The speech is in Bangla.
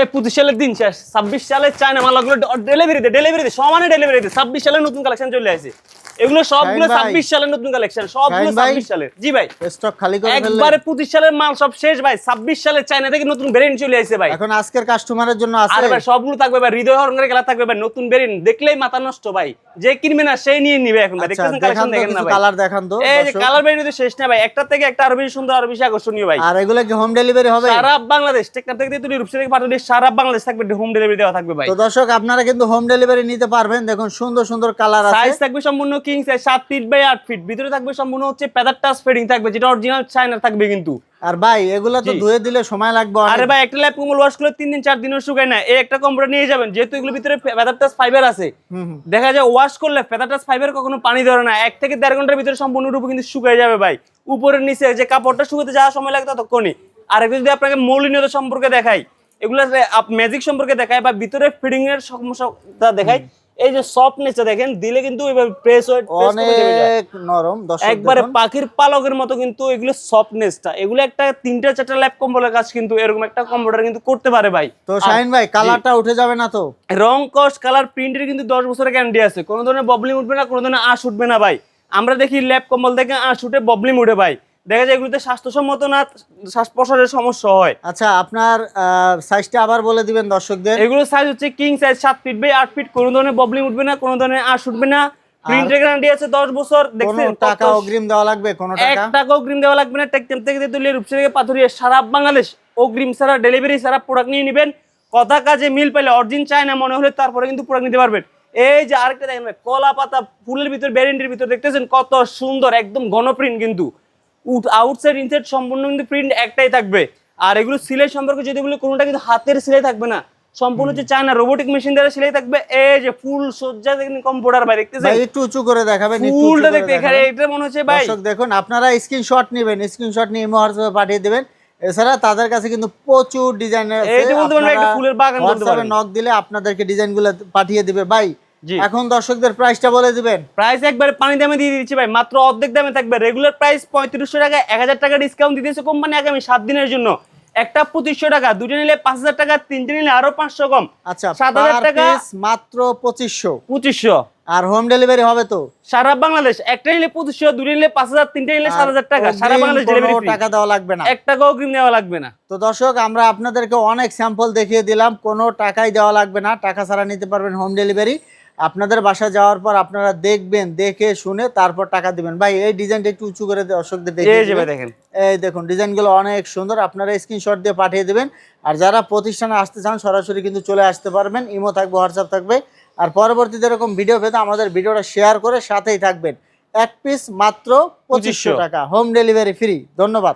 এই পঁচিশ সালের দিন শেষ। ছাব্বিশ সালের চায়না মালাগুলো ডেলিভারি দে ডেলিভারি দে, সমানে ডেলিভারি দে। ছাব্বিশ সালের নতুন কালেকশন চলে আসে। এগুলো সবগুলো শাহিন ভাই। ছাব্বিশ সালের নতুন কালেকশন সবগুলো শাহিন ভাই। ছাব্বিশ সালের। জি ভাই। স্টক খালি করে একবারে পঁচিশ সালের মাল সব শেষ ভাই ছাব্বিশ সালের চায়না থেকে নতুন ভেরিয়েন্ট চলে ভাই। এখন আজকের কাস্টমারের জন্য আছে। আরে ভাই সবগুলো থাকবে ভাই হৃদয় হরণের খেলা থাকবে ভাই নতুন ভেরিয়েন্ট দেখলেই মাথা নষ্ট ভাই। যে কিনবে না সেই নিয়ে নিবে এখন ভাই আচ্ছা দেখতেছেন কালেকশন দেখেন না ভাই। কালার দেখান তো এই যে কালার ভেরিয়েন্ট শেষ না ভাই একটা থেকে একটা আরও বেশি সুন্দর আরও বেশি আকর্ষণীয় ভাই। আর এগুলো কি হোম ডেলিভারি হবে? সারা বাংলাদেশ টেকনাফ থেকে তুই রূপসা থেকে পাঠালে সারা বাংলাদেশ থাকবে হোম ডেলিভারি দেওয়া থাকবে ভাই। তো দর্শক আপনারা কিন্তু হোম ডেলিভারি নিতে পারবেন। দেখুন সুন্দর সুন্দর কালার আছে। সাইজ থাকবে সম্পূর্ণ কিং সাইজ সাত ফিট বাই আট ফিট ভিতরে থাকবে সম্পূর্ণ হচ্ছে টাচ ফেডিং থাকবে যেটা অরিজিনাল থাকবে কিন্তু। আর ভাই এগুলো তো ধুয়ে দিলে সময় লাগবে আরে ভাই একটা ল্যাপ কোমল ওয়াশ করলে তিন দিন চার দিনও শুকায় না। এই একটা নিয়ে যাবেন যেহেতু এগুলোর ভিতরে টাচ ফাইবার আছে। দেখা যায় ওয়াশ করলে টাচ ফাইবার কখনো পানি ধরে না। এক থেকে দেড় ঘণ্টার ভিতরে সম্পূর্ণরূপে কিন্তু শুকিয়ে যাবে ভাই। উপরের নিচে যে কাপড়টা শুকাতে যাওয়ার সময় লাগে ততক্ষণই আর একটু যদি আপনাকে মৌলিনতা সম্পর্কে দেখাই এগুলো ম্যাজিক সম্পর্কে দেখায় বা ভিতরে ফিডিং এর সমস্যা দেখাই এই যে সফটনেসটা দেখেন দিলে কিন্তু এবার প্রেস হয়ে। অনেক নরম একবারে পাখির পালকের মতো কিন্তু এগুলো সফটনেসটা এগুলো একটা তিনটা চারটা ল্যাপ কম্বলের কাজ কিন্তু এরকম একটা কম্পিউটার কিন্তু করতে পারে ভাই। তো শাহিন ভাই কালারটা উঠে যাবে না তো? রং কস্ট কালার প্রিন্টের কিন্তু দশ বছরের গ্যারান্টি আছে। কোনো ধরনের ববলিং উঠবে না কোনো ধরনের আঁশ উঠবে না ভাই। আমরা দেখি ল্যাপ কম্বল থেকে আঁশ উঠে ববলিং উঠে ভাই। দেখা যায় এগুলোতে স্বাস্থ্যসম্মত না শ্বাস প্রশ্বাসের সমস্যা হয়। আচ্ছা আপনার সাইজটা আবার বলে দিবেন দর্শকদের। এগুলো সাইজ হচ্ছে কিং সাইজ সাত ফিট বাই আট ফিট কোনো ধরনের ববলিং উঠবে না কোনো ধরনের আঁশ উঠবে না। প্রিন্টের গ্যারান্টি আছে দশ বছর দেখছেন টাকা অগ্রিম দেওয়া লাগবে কোনো এক টাকা টাকা অগ্রিম দেওয়া লাগবে না টেকটেম থেকে তেতুলিয়া রূপসা থেকে পাথরিয়া সারা বাংলাদেশ অগ্রিম ছাড়া ডেলিভারি প্রোডাক্ট নিয়ে নেবেন। কথা কাজে মিল পেলে অরিজিন চায় না মনে হলে তারপরে কিন্তু প্রোডাক্ট নিতে পারবেন। এই যে আরেকটা দেখেন কলা পাতা ফুলের ভিতর ব্যারেন্টির ভিতর দেখতেছেন কত সুন্দর একদম ঘন প্রিন্ট কিন্তু। আউটসাইড ইনসাইড সম্পূর্ণ কিন্তু প্রিন্ট একটাই থাকবে। আর এগুলো সিলাই সম্পর্কে যদি বলি কোনোটা কিন্তু হাতের সিলাই থাকবে না। সম্পূর্ণ হচ্ছে চায়না রোবোটিক মেশিন দ্বারা সিলাই থাকবে। এই যে ফুল সজ্জা দেখেন কম্পিউটার ভাই দেখতেছেন? ভাই একটু উঁচু করে দেখাবেন ফুলটা দেখতে এখানে এটা মনে হচ্ছে ভাই। দর্শক দেখুন আপনারা স্ক্রিনশট নেবেন স্ক্রিনশট নিয়ে ইমো হোয়াটসঅ্যাপে পাঠিয়ে দেবেন। এছাড়া তাদের কাছে কিন্তু প্রচুর ডিজাইনের আছে। এইটা বলতে পারেন একটা ফুলের বাগান হোয়াটসঅ্যাপে পারেন। নক দিলে আপনাদেরকে ডিজাইনগুলো পাঠিয়ে দিবে। ভাই। এখন দর্শকদের প্রাইসটা বলে দিবেন। প্রাইস একবারে পানি দামে দিয়ে দিচ্ছি ভাই মাত্র অর্ধেক দামে থাকবে। রেগুলার প্রাইস পঁয়ত্রিশশো টাকা এক হাজার টাকা ডিসকাউন্ট দিতেছে কোম্পানি আগামী সাত দিনের জন্য। একটা পঁচিশশো টাকা দুটো নিলে পাঁচ হাজার টাকা তিনটে নিলে আরও পাঁচশো কম। আচ্ছা সাত হাজার টাকা মাত্র পঁচিশশো। পঁচিশশো। আর হোম ডেলিভারি হবে তো? সারা বাংলাদেশ একটা নিলে পঁচিশশো দুটো নিলে পাঁচ হাজার তিনটে নিলে সাত হাজার টাকা। সারা বাংলাদেশ ডেলিভারি টাকা দেওয়া লাগবে না। এক টাকা অগ্রিম দেওয়া লাগবে না। তো দর্শক আমরা আপনাদেরকে অনেক স্যাম্পল দেখিয়ে দিলাম। কোনো টাকাই দেওয়া লাগবে না। টাকা ছাড়া নিতে পারবেন হোম ডেলিভারি আপনাদের বাসায় যাওয়ার পর আপনারা দেখবেন দেখে শুনে তারপর টাকা দিবেন। ভাই এই ডিজাইনটা একটু উঁচু করে দর্শকদের। দেখেন। এই দেখুন ডিজাইনগুলো অনেক সুন্দর। আপনারা স্ক্রিনশট দিয়ে পাঠিয়ে দেবেন। আর যারা প্রতিষ্ঠানে আসতে চান সরাসরি কিন্তু চলে আসতে পারবেন। ইমো থাকবে হোয়াটসঅ্যাপ থাকবে। আর পরবর্তীতে এরকম ভিডিও পেতে আমাদের ভিডিওটা শেয়ার করে সাথেই থাকবেন। এক পিস মাত্র পঁচিশশো টাকা। হোম ডেলিভারি ফ্রি ধন্যবাদ।